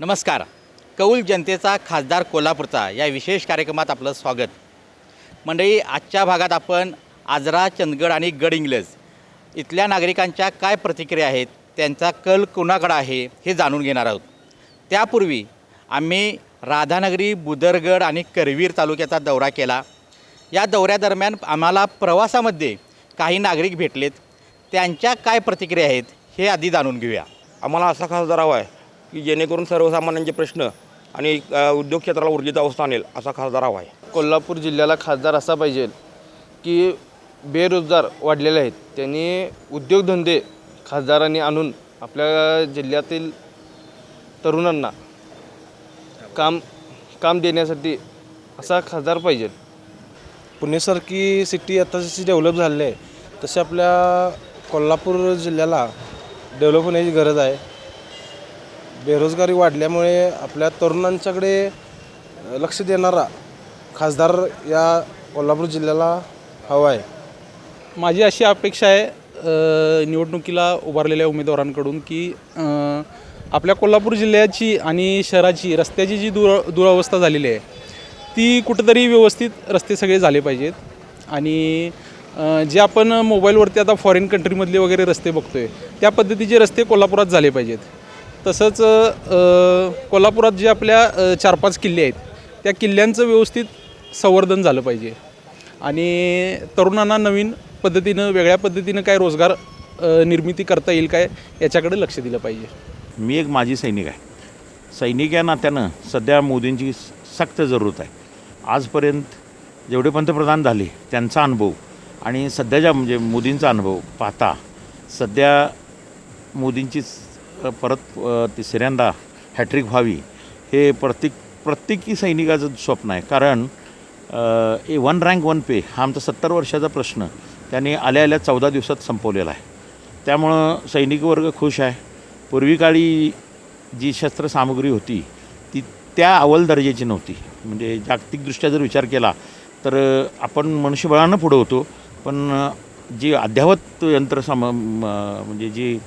नमस्कार. कौल जनतेचा खासदार कोल्हापूरचा या विशेष कार्यक्रमात आपलं स्वागत. मंडळी आजच्या भागात आपण आजरा चंदगड आणि गड इंग्लज इथल्या नागरिकांच्या काय प्रतिक्रिया आहेत त्यांचा कल कोणाकडं आहे हे जाणून घेणार आहोत. त्यापूर्वी आम्ही राधानगरी बुदरगड आणि करवीर तालुक्याचा दौरा केला. या दौऱ्यादरम्यान आम्हाला प्रवासामध्ये काही नागरिक भेटलेत. त्यांच्या काय प्रतिक्रिया आहेत हे आधी जाणून घेऊया. आम्हाला असा खासदार हवा आहे. की जेणेकरून सर्वसामान्यांचे प्रश्न आणि उद्योग क्षेत्राला ऊर्जित अवस्था आणेल असा खासदार हवा आहे. कोल्हापूर जिल्ह्याला खासदार असा पाहिजे की बेरोजगार वाढलेले आहेत. त्यांनी उद्योगधंदे खासदारांनी आणून आपल्या जिल्ह्यातील तरुणांना काम काम देण्यासाठी असा खासदार पाहिजे. पुणेसारखी सिटी आता जशी डेव्हलप झालेली आहे तशी आपल्या कोल्हापूर जिल्ह्याला डेव्हलप होण्याची गरज आहे. बेरोजगारी वाढल्यामुळे आपल्या तरुणांच्याकडे लक्ष देणारा खासदार या कोल्हापूर जिल्ह्याला हवा आहे. माझी अशी अपेक्षा आहे निवडणुकीला उभारलेल्या उमेदवारांकडून की आपल्या कोल्हापूर जिल्ह्याची आणि शहराची रस्त्याची जी दुर दुरावस्था झालेली आहे ती कुठंतरी व्यवस्थित रस्ते सगळे झाले पाहिजेत. आणि जे आपण मोबाईलवरती आता फॉरेन कंट्रीमधले वगैरे रस्ते बघतोय त्या पद्धतीचे रस्ते कोल्हापुरात झाले पाहिजेत. तसंच कोल्हापुरात जे आपल्या चार पाच किल्ले आहेत त्या किल्ल्यांचं व्यवस्थित संवर्धन झालं पाहिजे. आणि तरुणांना नवीन पद्धतीनं वेगळ्या पद्धतीनं काय रोजगार निर्मिती करता येईल काय याच्याकडे लक्ष दिलं पाहिजे. मी एक माजी सैनिक आहे. सैनिक या नात्यानं सध्या मोदींची सक्त जरूरत आहे. आजपर्यंत जेवढे पंतप्रधान झाले त्यांचा अनुभव आणि सध्याच्या म्हणजे मोदींचा अनुभव पाहता सध्या मोदींची परत तिसऱ्यांदा हॅट्रिक व्हावी हे प्रत्येक प्रत्येकी सैनिकाचं स्वप्न आहे. कारण ए वन रँक वन पे हा आमचा सत्तर वर्षाचा प्रश्न त्यांनी आल्या आल्या चौदा दिवसात संपवलेला आहे. त्यामुळं सैनिक वर्ग खुश आहे. पूर्वी काळी जी शस्त्रसामुग्री होती ती त्या अव्वल दर्जाची नव्हती. म्हणजे जागतिकदृष्ट्या जर विचार केला तर आपण मनुष्यबळानं पुढं होतो. पण जी अद्यावत यंत्रसाम म्हणजे जी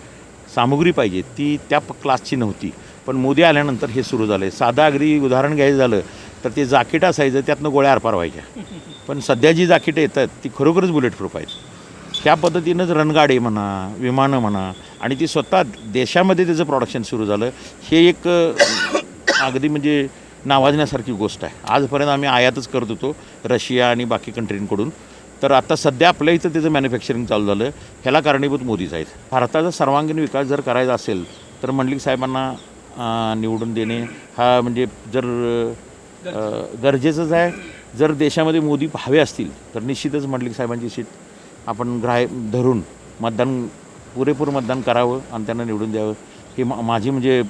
सामुग्री पाहिजे ती त्या क्लासची नव्हती. पण मोदी आल्यानंतर हे सुरू झालं आहे साधं अगदी उदाहरण घ्यायचं झालं तर ते जाकीट असायचं त्यातनं गोळ्या आरपार व्हायच्या. पण सध्या जी जाकीटं येतात ती खरोखरच बुलेट प्रूफ आहेत. त्या पद्धतीनंच रणगाडे म्हणा विमानं म्हणा आणि ती स्वतः देशामध्ये त्याचं प्रोडक्शन सुरू झालं हे एक अगदी म्हणजे नावाजण्यासारखी गोष्ट आहे. आजपर्यंत आम्ही आयातच करत होतो रशिया आणि बाकी कंट्रींकडून तर आता सध्या आपल्या इथं त्याचं मॅन्युफॅक्चरिंग चालू झालं. ह्याला कारणीभूत मोदीच आहेत. भारताचा सर्वांगीण विकास जर करायचा असेल तर मंडलिक साहेबांना निवडून देणे हा म्हणजे जर गरजेचंच आहे. जर देशामध्ये मोदी हवे असतील तर निश्चितच मंडलिक साहेबांची सीट आपण ग्राह्य धरून मतदान पुरेपूर मतदान करावं आणि त्यांना निवडून द्यावं. हे मा माझी म्हणजे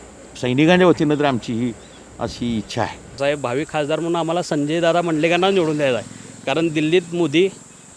सैनिकांच्या वतीनं तर आमची ही अशी इच्छा आहे. साहेब भावी खासदार म्हणून आम्हाला संजय दादा मंडलिकांना निवडून द्यायचा आहे. कारण दिल्लीत मोदी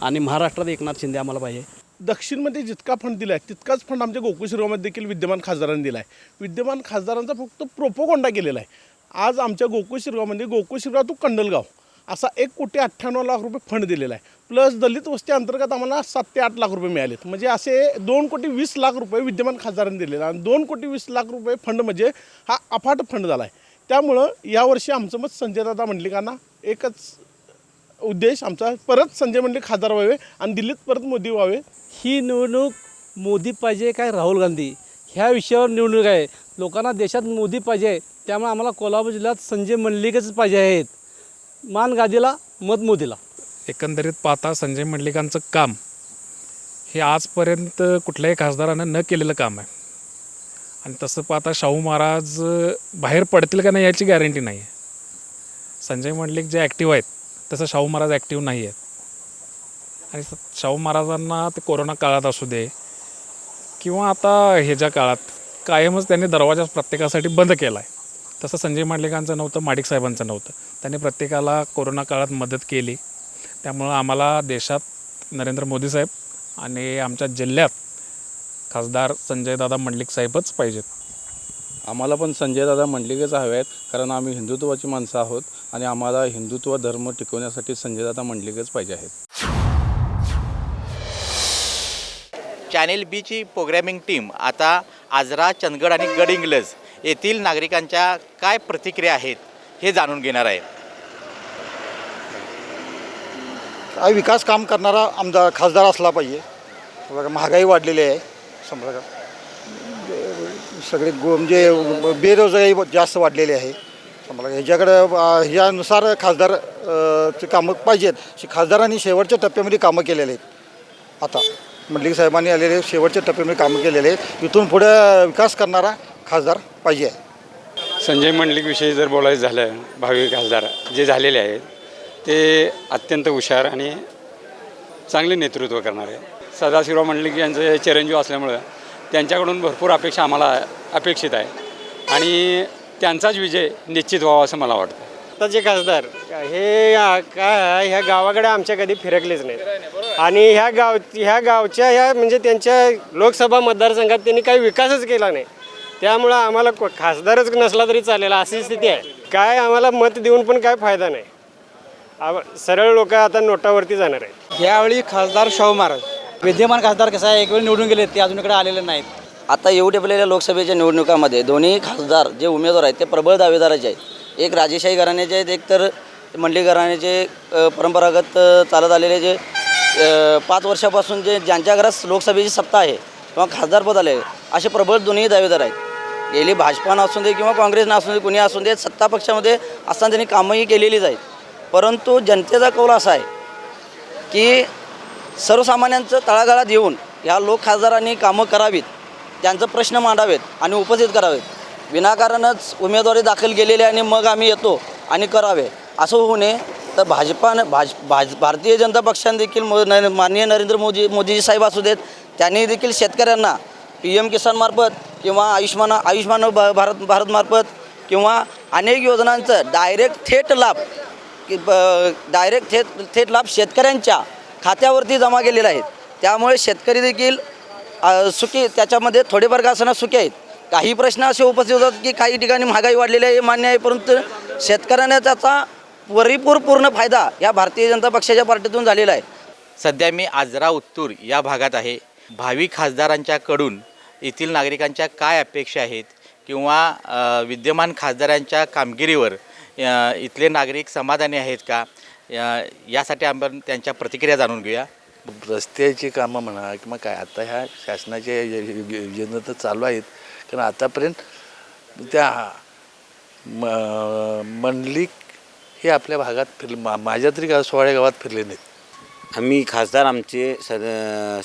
आणि महाराष्ट्रात एकनाथ शिंदे आम्हाला पाहिजे. दक्षिणमध्ये जितका फंड दिला आहे तितकाच फंड आमच्या गोकुळ शिरोमध्ये देखील विद्यमान खासदारांनी दिला आहे विद्यमान खासदारांचा फक्त प्रोपोगोंडा केलेला आहे. आज आमच्या गोकुळ शिरगावमध्ये गोकुळ शिरगाव टू कंडलगाव असा एक कोटी अठ्ठ्याण्णव लाख रुपये फंड दिलेला आहे. प्लस दलित वस्ती अंतर्गत आम्हाला सात ते आठ लाख रुपये मिळालेत. म्हणजे असे दोन कोटी वीस लाख रुपये विद्यमान खासदारांनी दिलेले आहे. आणि दोन कोटी वीस लाख रुपये फंड म्हणजे हा अफाट फंड झाला आहे त्यामुळं यावर्षी आमचं मत संजयदादा मंडलिकांना एकच उद्देश आमचा परत संजय मंडलिक खासदार व्हावे आणि दिल्लीत परत मोदी व्हावे. ही निवडणूक मोदी पाहिजे काय राहुल गांधी? ह्या विषयावर निवडणूक आहे. लोकांना देशात मोदी पाहिजे त्यामुळे आम्हाला कोल्हापूर जिल्ह्यात संजय मंडलिकच पाहिजे आहेत. मान गादीला मत मोदीला. एकंदरीत पाहता संजय मंडलिकांचं काम हे आजपर्यंत कुठल्याही खासदारानं न केलेलं काम आहे. आणि तसं पाहता शाहू महाराज बाहेर पडतील का नाही याची गॅरंटी नाही आहे. संजय मंडलिक जे ॲक्टिव्ह आहेत तसं शाहू महाराज ॲक्टिव्ह नाही आहेत आणि शाहू महाराजांना ते कोरोना काळात असू दे किंवा आता ह्याच्या काळात कायमच त्यांनी दरवाजा प्रत्येकासाठी बंद केला आहे तसं संजय मांडलिकांचं नव्हतं माडिक साहेबांचं नव्हतं. त्यांनी प्रत्येकाला कोरोना काळात मदत केली. त्यामुळं आम्हाला देशात नरेंद्र मोदी साहेब आणि आमच्या जिल्ह्यात खासदार संजयदादा मंडलिक साहेबच पाहिजेत. आम्हाला पण संजयदादा मंडलिकच हवे आहेत कारण आम्ही हिंदुत्वाची माणसं आहोत आणि आम्हाला हिंदुत्व धर्म टिकवण्यासाठी संजयदादा मंडलिकच पाहिजे आहेत. चॅनेल बीची प्रोग्रॅमिंग टीम आता आजरा चंदगड आणि गड इंग्लज येथील नागरिकांच्या काय प्रतिक्रिया आहेत हे जाणून घेणार आहे. काय विकास काम करणारा आमदार खासदार असला पाहिजे. बघा महागाई वाढलेली आहे समजा का सगळे गो म्हणजे बेरोजगारी जास्त वाढलेली आहे. मला ह्याच्याकडं ह्यानुसार खासदार ची कामं पाहिजेत. खासदारांनी शेवटच्या टप्प्यामध्ये कामं केलेले आहेत. आता मंडलिक साहेबांनी आलेले शेवटच्या टप्प्यामध्ये कामं केलेले आहेत. इथून पुढे विकास करणारा खासदार पाहिजे आहे. संजय मंडलिकविषयी जर बोलायचं झालं भावी खासदार जे झालेले आहेत ते अत्यंत हुशार आणि चांगले नेतृत्व करणारे. सदाशिवराव मंडलिक यांचं चिरंजीव असल्यामुळं त्यांच्याकडून भरपूर अपेक्षा आम्हाला अपेक्षित आहे. आणि त्यांचाच विजय निश्चित व्हावा असं मला वाटतं. आत्ताचे खासदार हे काय ह्या गावाकडे आमच्या कधी फिरकलेच नाहीत. आणि ह्या गाव ह्या गावच्या ह्या म्हणजे त्यांच्या लोकसभा मतदारसंघात त्यांनी काही विकासच केला नाही. त्यामुळं आम्हाला को- खासदारच नसला तरी चालेल अशी स्थिती आहे. काय आम्हाला मत देऊन पण काय फायदा नाही. आव- सरळ लोक आता नोटावरती जाणार आहेत. यावेळी खासदार शाहू महाराज. विद्यमान खासदार कसं आहे? एक वेळ निवडून गेले ते अजून इकडे आलेले नाहीत. आता येऊ ठेपलेल्या लोकसभेच्या निवडणुकामध्ये दोन्ही खासदार जे उमेदवार आहेत ते प्रबळ दावेदाराचे आहेत. एक राजेशाही घराण्याचे आहेत एक तर मंडळी घराण्याचे अ, परंपरागत अ, चालत आलेले जे अ, पाच वर्षापासून जे ज्यांच्या घरात लोकसभेची सत्ता आहे किंवा खासदारपद आले असे प्रबळ दोन्ही दावेदार आहेत. गेली भाजपानं असू दे किंवा काँग्रेसनं असू दे कुणी असू दे सत्ता पक्षामध्ये असताना त्यांनी कामंही केलेलीच आहेत. परंतु जनतेचा कौल असा आहे की सर्वसामान्यांचं तळागाळात येऊन ह्या लोक खासदारांनी कामं करावीत त्यांचं प्रश्न मांडावेत आणि उपस्थित करावेत. विनाकारणच उमेदवारी दाखल केलेले आणि मग आम्ही येतो आणि करावे. असं होऊ नये. तर भाजपानं भाज भाज भारतीय जनता पक्षाने देखील मो न माननीय नरेंद्र मोदी मोदीजी साहेब असू देत त्यांनी देखील शेतकऱ्यांना पी एम किसानमार्फत किंवा आयुष्मान आयुष्मान भ- भारत भारतमार्फत किंवा अनेक योजनांचं डायरेक्ट थेट लाभ डायरेक्ट थेट थेट लाभ शेतकऱ्यांच्या खात्यावरती जमा केलेले आहेत. त्यामुळे शेतकरी देखील सुखी त्याच्यामध्ये थोडेफार का सुखी आहेत. काही प्रश्न असे उपस्थित होतात की काही ठिकाणी महागाई वाढलेली आहे हे मान्य आहे परंतु शेतकऱ्यांना त्याचा परिपूर पूर्ण फायदा या भारतीय जनता पक्षाच्या पार्टीतून झालेला आहे. सध्या मी आजरा उत्तूर या भागात आहे. भावी खासदारांच्याकडून येथील नागरिकांच्या काय अपेक्षा आहेत किंवा विद्यमान खासदारांच्या कामगिरीवर इथले नागरिक समाधानी आहेत का? या- यासाठी आपण त्यांच्या प्रतिक्रिया जाणून घेऊया. रस्त्याची कामं म्हणा किंवा काय आता ह्या शासनाच्या योजना तर चालू आहेत कारण आतापर्यंत त्या म मंडलिक हे आपल्या भागात फिरले मा माझ्या तरी गाव सोळ्या गावात फिरले नाहीत. आम्ही खासदार आमचे स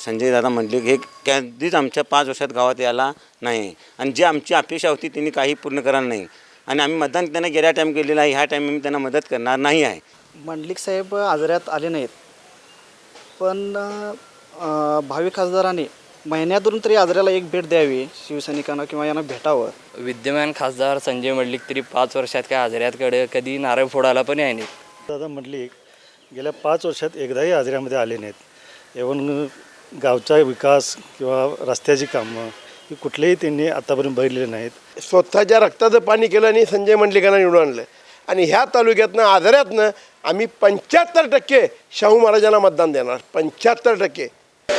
संजय दादा मंडलिक हे कधीच आमच्या पाच वर्षात गावात यायला नाही. आणि जी आमची अपेक्षा होती त्यांनी काही पूर्ण करायला नाही. आणि आम्ही मतदान त्यांना गेल्या टाईम केलेलं आहे ह्या टाईम आम्ही त्यांना मदत करणार नाही आहे. मंडलिक साहेब आजारात आले नाहीत. पण अ, भावी खासदारांनी महिन्यातून तरी आजऱ्याला एक भेट द्यावी शिवसैनिकांना किंवा यांना भेटावं. विद्यमान खासदार संजय मंडलिक तरी पाच वर्षात काय आजऱ्यातकडे कधी नारळ फोडायला पण आहे नाही दादा मंडलिक गेल्या पाच वर्षात एकदाही आजऱ्यामध्ये आले नाहीत. एवन गावचा विकास किंवा रस्त्याची कामं ही कुठलेही त्यांनी आतापर्यंत बघितलेले नाहीत. स्वतःच्या रक्ताचं पाणी केलं आणि संजय मंडलिकांना निवडून आणलं. आणि ह्या तालुक्यातनं आजाऱ्यातनं आम्ही पंच्याहत्तर टक्के शाहू महाराजांना मतदान देणार. पंच्याहत्तर टक्के.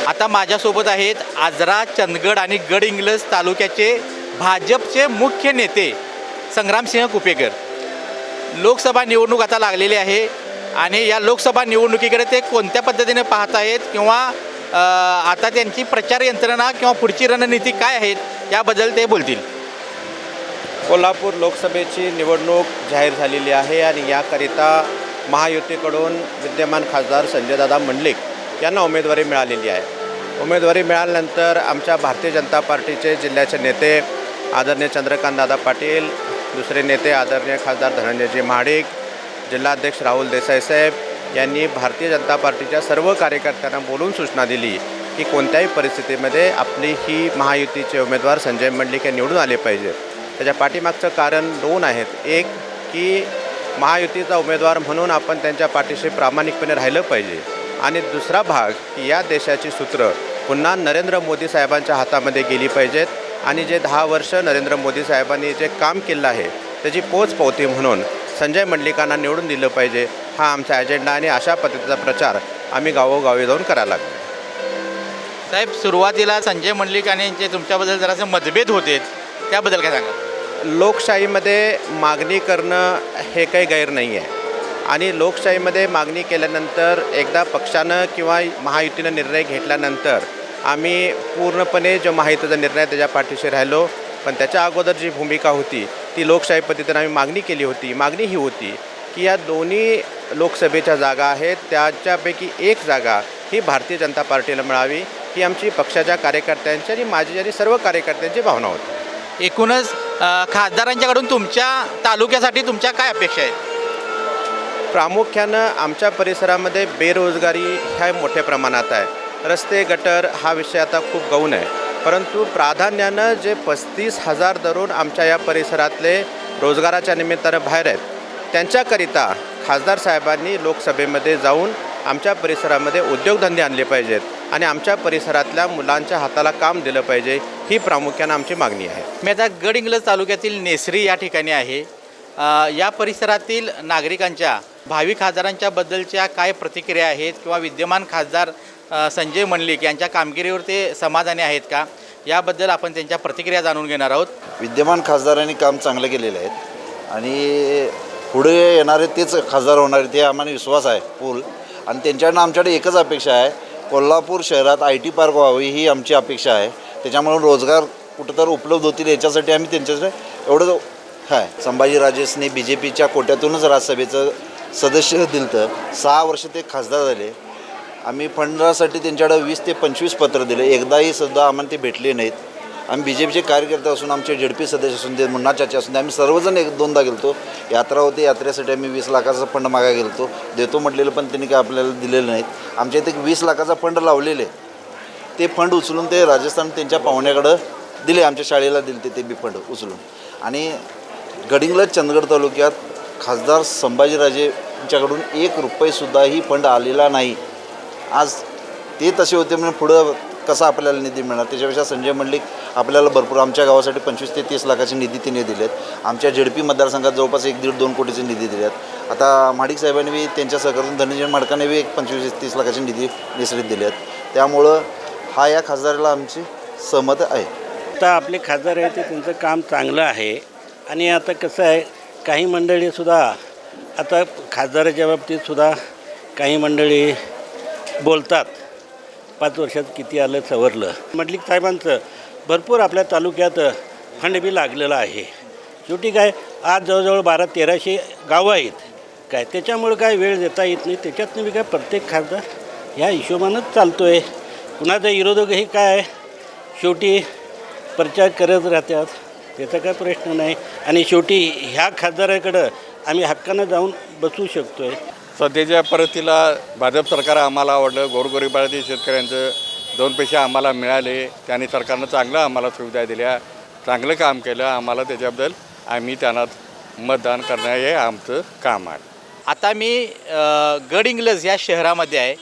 आता माझ्यासोबत आहेत आजरा चंदगड आणि गड इंग्लज तालुक्याचे भाजपचे मुख्य नेते संग्रामसिंह कुपेकर. लोकसभा निवडणूक आता लागलेली आहे आणि या लोकसभा निवडणुकीकडे ते कोणत्या पद्धतीने पाहत आहेत किंवा आता त्यांची प्रचार यंत्रणा किंवा पुढची रणनीती काय आहेत याबद्दल ते बोलतील. कोल्हापूर लोकसभेची निवडणूक जाहीर झालेली आहे आणि याकरिता महायुतीकडून विद्यमान खासदार संजयदादा मंडलिक यांना उमेदवारी मिळालेली आहे. उमेदवारी मिळाल्यानंतर आमच्या भारतीय जनता पार्टीचे जिल्ह्याचे नेते आदरणीय चंद्रकांतदादा पाटील दुसरे नेते आदरणीय खासदार धनंजयजी महाडिक जिल्हाध्यक्ष राहुल देसाई साहेब यांनी भारतीय जनता पार्टीच्या सर्व कार्यकर्त्यांना बोलून सूचना दिली की कोणत्याही परिस्थितीमध्ये आपली ही महायुतीचे उमेदवार संजय मंडलिक हे निवडून आले पाहिजे. त्याच्या पाठीमागचं कारण दोन आहेत. एक की महायुतीचा उमेदवार म्हणून आपण त्यांच्या पाठीशी प्रामाणिकपणे राहिलं पाहिजे. आणि दुसरा भाग की या देशाची सूत्र पुन्हा नरेंद्र मोदी साहेबांच्या हातामध्ये गेली पाहिजेत. आणि जे दहा वर्ष नरेंद्र मोदी साहेबांनी जे काम केलं आहे त्याची पोच पावती म्हणून संजय मंडलिकांना निवडून दिलं पाहिजे. हा आमचा अजेंडा आणि अशा पद्धतीचा प्रचार आम्ही गावोगावी जाऊन करायला लागलो. साहेब सुरुवातीला संजय मंडलिक आणि जे तुमच्याबद्दल जरासे मतभेद होते त्याबद्दल काय सांगा लोकशाहीमध्ये मागणी करणं हे काही गैर नाही आहे. आणि लोकशाहीमध्ये मागणी केल्यानंतर एकदा पक्षानं किंवा महायुतीनं निर्णय घेतल्यानंतर आम्ही पूर्णपणे जो महायुतीचा निर्णय त्याच्या पाठीशी राहिलो. पण त्याच्या अगोदर जी भूमिका होती ती लोकशाही पद्धतीनं आम्ही मागणी केली होती. मागणी ही होती की या दोन्ही लोकसभेच्या जागा आहेत. त्याच्यापैकी एक जागा ही भारतीय जनता पार्टीला मिळावी. ही आमची पक्षाच्या कार्यकर्त्यांची आणि माझी आणि सर्व कार्यकर्त्यांची भावना होती. एकूणच खासदारांच्याकडून तुमच्या तालुक्यासाठी तुमच्या काय अपेक्षा आहेत? प्रामुख्यानं आमच्या परिसरामध्ये बेरोजगारी ह्या मोठ्या प्रमाणात आहे. रस्ते गटर हा विषय आता खूप गौण आहे. परंतु प्राधान्यानं जे पस्तीस हजार तरुण आमच्या या परिसरातले रोजगाराच्या निमित्तानं बाहेर आहेत त्यांच्याकरिता खासदार साहेबांनी लोकसभेमध्ये जाऊन आमच्या परिसरामध्ये उद्योगधंदे आणले पाहिजेत. आणि आमच्या परिसरातल्या मुलांच्या हाताला काम दिलं पाहिजे ही प्रामुख्यानं आमची मागणी आहे. मी आता गडहिंग्लज तालुक्यातील नेसरी या ठिकाणी आहे. या परिसरातील नागरिकांच्या भावी खासदारांच्या बद्दलच्या काय प्रतिक्रिया आहेत किंवा विद्यमान खासदार संजय मंडलिक यांच्या कामगिरीवर ते समाधानी आहेत का? याबद्दल आपण त्यांच्या प्रतिक्रिया जाणून घेणार आहोत. विद्यमान खासदारांनी काम चांगलं केलेलं आहे आणि पुढे येणारे तेच खासदार होणारे ते आम्हाला विश्वास आहे फुल आणि त्यांच्याकडनं आमच्याकडे एकच अपेक्षा आहे कोल्हापूर शहरात आय टी पार्क व्हावी ही आमची अपेक्षा आहे. त्याच्यामुळे रोजगार कुठं तर उपलब्ध होतील याच्यासाठी आम्ही त्यांच्याकडे एवढं आहे संभाजीराजेसने बी जे पीच्या कोट्यातूनच राज्यसभेचं सदस्य दिलं तर सहा वर्ष ते खासदार झाले. आम्ही फंडासाठी त्यांच्याकडे वीस ते पंचवीस पत्र दिले. एकदाही सुद्धा आम्हाला ते भेटले नाहीत. आम्ही बी जे पीचे कार्यकर्ते असून आमचे झेडपी सदस्य असून ते मुन्ना चाचा असून आम्ही सर्वजण एक दोनदा गेलतो. यात्रा होती यात्रेसाठी आम्ही वीस लाखाचा फंड मागा गेलतो. देतो म्हटलेलं पण त्यांनी काय आपल्याला दिलेलं नाहीत. आमच्या इथे एक वीस लाखाचा फंड लावलेले. ते फंड उचलून ते राजस्थान त्यांच्या पाहुण्याकडं दिले आमच्या शाळेला दिले ते बी फंड उचलून. आणि गडिंगला चंदगड तालुक्यात खासदार संभाजीराजे यांच्याकडून एक रुपयेसुद्धाही फंड आलेला नाही. आज ते तसे होते म्हणून पुढं कसा आपल्याला निधी मिळणार? त्याच्यापेक्षा संजय मंडलिक आपल्याला भरपूर आमच्या गावासाठी पंचवीस ते तीस लाखाचे निधी तिने दिलेत. आमच्या झेडपी मतदारसंघात जवळपास एक दीड दोन कोटीचे निधी दिलेत. आता महाडिक साहेबांनी बी त्यांच्या सहकार्यातून धनंजय माडकाने बी एक पंचवीस तीस लाखाचे निधी निसरीत दिले आहेत त्यामुळं हा या खासदाराला आमची सहमत आहे. आता आपले खासदार आहे ते त्यांचं काम चांगलं आहे. आणि आता कसं आहे काही मंडळीसुद्धा आता खासदाराच्या बाबतीतसुद्धा काही मंडळी बोलतात. पाच वर्षात किती आलं सवरलं. मंडलिक साहेबांचं भरपूर आपल्या तालुक्यात फंड बी लागलेलं आहे. शेवटी काय आज जवळजवळ बारा तेराशे गावं आहेत. काय त्याच्यामुळं काय वेळ देता येत नाही. त्याच्यातनं बी काय प्रत्येक खासदार ह्या हिशोबानंच चालतो आहे कुणाचा विरोधकही काय शेवटी प्रचार करत राहतात. त्याचा काय प्रश्न नाही. आणि शेवटी ह्या खासदाराकडं आम्ही हक्कानं जाऊन बसू शकतो आहे सध्याच्या परिस्थितीला भाजप सरकार आम्हाला आवडलं. गोरगरिबातील शेतकऱ्यांचं दोन पैसे आम्हाला मिळाले. त्यांनी सरकारनं चांगलं आम्हाला सुविधा दिल्या. चांगलं काम केलं. आम्हाला त्याच्याबद्दल आम्ही त्यांना मतदान करणं हे आमचं काम आहे. आता मी गडहिंग्लज या शहरामध्ये आहे.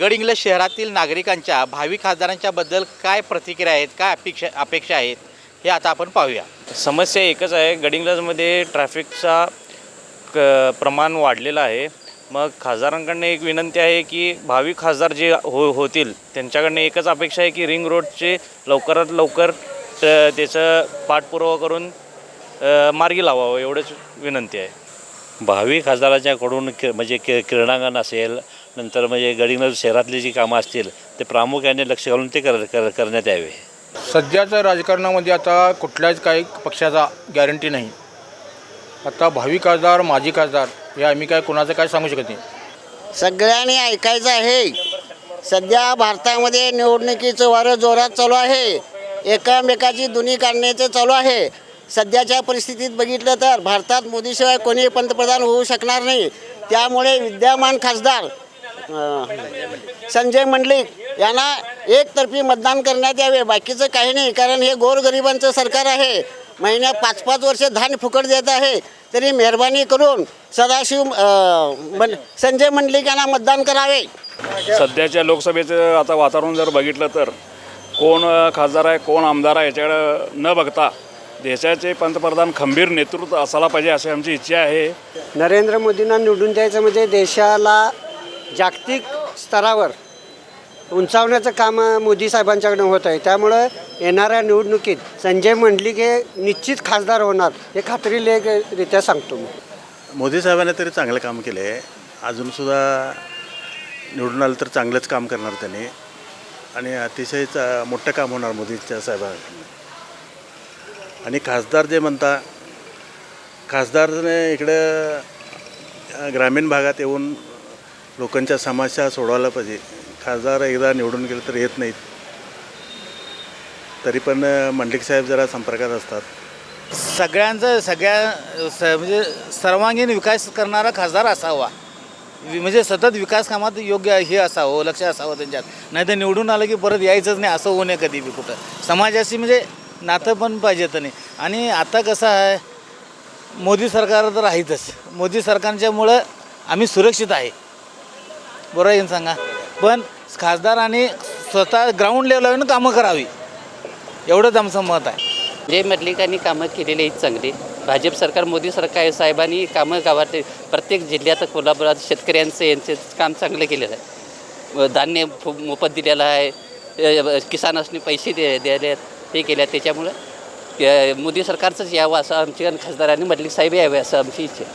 गडहिंग्लज शहरातील नागरिकांच्या भावी खासदारांच्या बद्दल काय प्रतिक्रिया आहेत काय अपेक्षा अपेक्षा आहेत हे आता आपण पाहूया. समस्या एकच आहे. गडिंग्लजमध्ये ट्रॅफिकचा क प्रमाण वाढलेलं आहे. मग खासदारांकडनं एक विनंती आहे की भावी खासदार जे हो होतील त्यांच्याकडनं एकच अपेक्षा आहे की रिंग रोडचे लवकरात लवकर त- त्याचं पाठपुरावा करून अ, मार्गी लावावं एवढंच विनंती आहे. भावी खासदाराच्याकडून कि म्हणजे कि क्रीडांगण असेल नंतर म्हणजे गडिंग्लज शहरातली जी कामं असतील ते प्रामुख्याने लक्ष घालून ते कर कर करण्यात यावे. सध्याच्या राजकारणामध्ये आता कुठल्याच काही पक्षाचा गॅरंटी नाही. आता भावी खासदार माजी खासदार हे आम्ही काय कोणाचं काय सांगू शकत नाही. सगळ्यांनी ऐकायचं आहे. सध्या भारतामध्ये निवडणुकीचं वारं जोरात चालू आहे. एकामेकाची दुनी काढण्याचं चालू आहे. सध्याच्या परिस्थितीत बघितलं तर भारतात मोदीशिवाय कोणी पंतप्रधान होऊ शकणार नाही. त्यामुळे विद्यमान खासदार अं, संजय मंडलिक यांना एकतर्फी मतदान करण्यात यावे. बाकीचं काही नाही कारण हे गोरगरिबांचं सरकार आहे. महिन्या पाच पाच वर्ष धान्य फुकट देत आहे. तरी मेहरबानी करून सदाशिव मन संजय मंडलिक यांना मतदान करावे. सध्याच्या लोकसभेचं आता वातावरण जर बघितलं तर कोण खासदार आहे कोण आमदार आहे याच्याकडं न बघता देशाचे पंतप्रधान खंबीर नेतृत्व असायला पाहिजे अशी आमची इच्छा आहे. नरेंद्र मोदींना निवडून द्यायचं म्हणजे देशाला जागतिक स्तरावर उंचावण्याचं काम मोदी साहेबांच्याकडनं होत आहे. त्यामुळं येणाऱ्या निवडणुकीत संजय मंडलिक हे निश्चित खासदार होणार हे खात्रीरित्या सांगतो मी. मोदी साहेबांनी तरी चांगलं काम केलं आहे. अजूनसुद्धा निवडून आलं तर चांगलंच काम करणार त्यांनी. आणि अतिशय चा मोठं काम होणार मोदीच्या साहेबांकडून. आणि खासदार जे म्हणता खासदारने इकडं अ, ग्रामीण भागात येऊन लोकांच्या समस्या सोडवायला पाहिजे. खासदार एकदा निवडून गेले तर येत नाहीत. तरी पण अ, मंडलिक साहेब जरा संपर्कात असतात. सगळ्यांचं सगळ्या स म्हणजे सर्वांगीण विकास करणारा खासदार असावा. म्हणजे सतत विकास कामात योग्य हे असावं लक्ष असावं त्यांच्यात. नाही तर निवडून आलं की परत यायचंच नाही असं होऊ नये कधी बी कुठं. समाजाशी म्हणजे नातं पण पाहिजे तर नाही. आणि आता कसं आहे मोदी सरकार तर आहेतच. मोदी सरकारच्यामुळं आम्ही सुरक्षित आहे. बरोबर येईन सांगा? पण खासदारांनी स्वतः ग्राउंड लेवलवर कामं करावी. एवढंच आमचं मत आहे. जय मल्लिकांनी कामं केलेली आहेत चांगली भाजप सरकार मोदी सरकार साहेबांनी कामं गावात प्रत्येक जिल्ह्यात कोल्हापुरात शेतकऱ्यांचं यांचं काम चांगलं केलेलं आहे. धान्य फु- मोफत दिलेलं आहे. किसानासनी पैसे दे द्यायले आहेत हे केले आहेत. त्याच्यामुळं मोदी सरकारचंच यावं असं आमच्या खासदारांनी मल्लिक साहेब यावे असं आमची इच्छा आहे.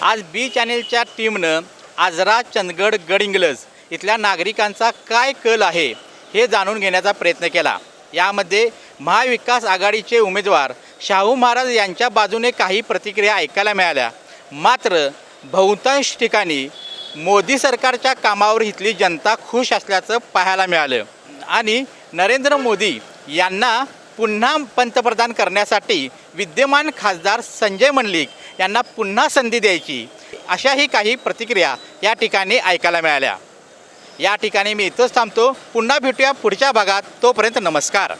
आज बी चॅनेलच्या टीमनं आजरा चंदगड गडिंग्लज इथल्या नागरिकांचा काय कल आहे हे जाणून घेण्याचा प्रयत्न केला. यामध्ये महाविकास आघाडीचे उमेदवार शाहू महाराज यांच्या बाजूने काही प्रतिक्रिया ऐकायला मिळाल्या. मात्र बहुतांश ठिकाणी मोदी सरकारच्या कामावर इथली जनता खुश असल्याचं पाहायला मिळालं. आणि नरेंद्र मोदी यांना पुन्हा पंतप्रधान करण्यासाठी विद्यमान खासदार संजय मंडलिक यांना पुन्हा संधी द्यायची अशाही काही प्रतिक्रिया या ठिकाणी ऐकायला मिळाल्या. या ठिकाणी मी इथंच थांबतो. पुन्हा भेटूया पुढच्या भागात. तोपर्यंत नमस्कार.